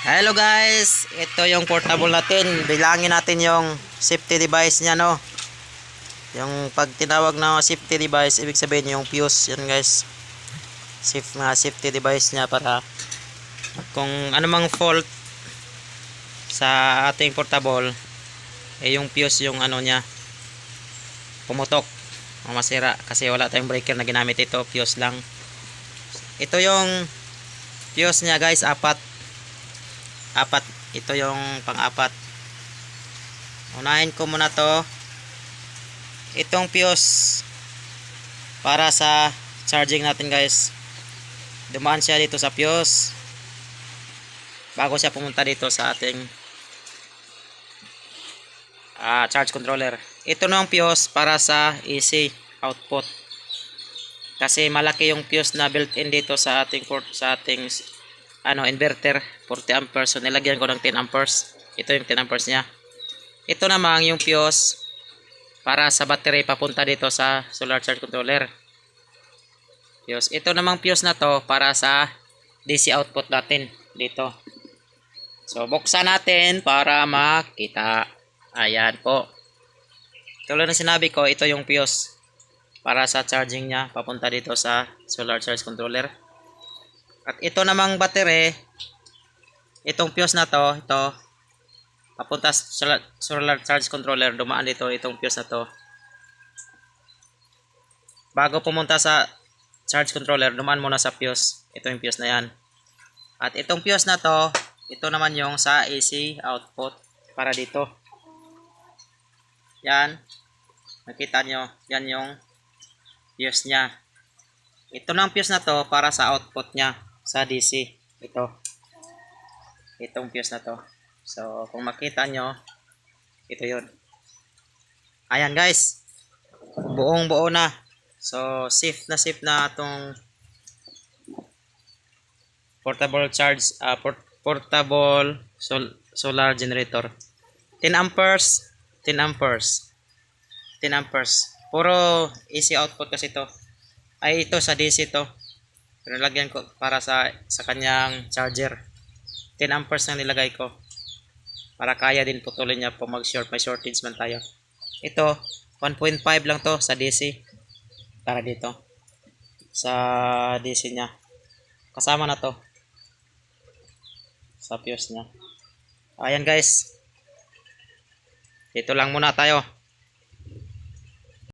Hello guys, ito yung portable natin. Bilangin natin yung safety device niya no. Yung pag tinawag na safety device, ibig sabihin yung fuse yan guys. Safe mga safety device niya para kung anumang fault sa ating portable, eh yung fuse yung ano niya pumutok o masira kasi wala tayong breaker na ginamit ito, fuse lang. Ito yung fuse niya guys, apat apat. Ito yung pang-apat. Unahin ko muna to. Itong fuse para sa charging natin guys. Dumaan siya dito sa fuse bago siya pumunta dito sa ating ah, charge controller. Ito na yung fuse para sa AC output. Kasi malaki yung fuse na built-in dito sa ating sa ating ano inverter 40 amperes. So nilagyan ko ng 10 amperes. Ito yung 10 amperes niya. Ito naman yung fuse para sa battery papunta dito sa solar charge controller. Fuse. Ito namang fuse na to para sa DC output natin dito. So buksan natin para makita. Ayan po. Tulad ng sinabi ko ito yung fuse para sa charging niya papunta dito sa solar charge controller at ito namang battery, itong fuse na to, ito, papunta sa solar, charge controller, dumaan dito itong fuse na to. Bago pumunta sa charge controller, dumaan muna sa fuse. Ito yung fuse na yan. At itong fuse na to, ito naman yung sa AC output para dito. Yan. Nakita nyo, yan yung fuse niya. Ito ng fuse na to para sa output niya sa DC. Ito. Itong fuse na to. So, kung makita nyo, ito yun. Ayan guys. Buong buo na. So, safe na safe na itong portable charge, ah, port- portable sol- solar generator. 10 amperes, 10 amperes. 10 amperes. Puro AC output kasi to. Ay, ito sa DC to. Nilagyan ko para sa sa kanyang charger. 10 amperes na nilagay ko. Para kaya din putulin niya po mag-short. May shortage man tayo. Ito, 1.5 lang to sa DC. Para dito. Sa DC niya. Kasama na to. Sa fuse niya. Ayan guys. Dito lang muna tayo.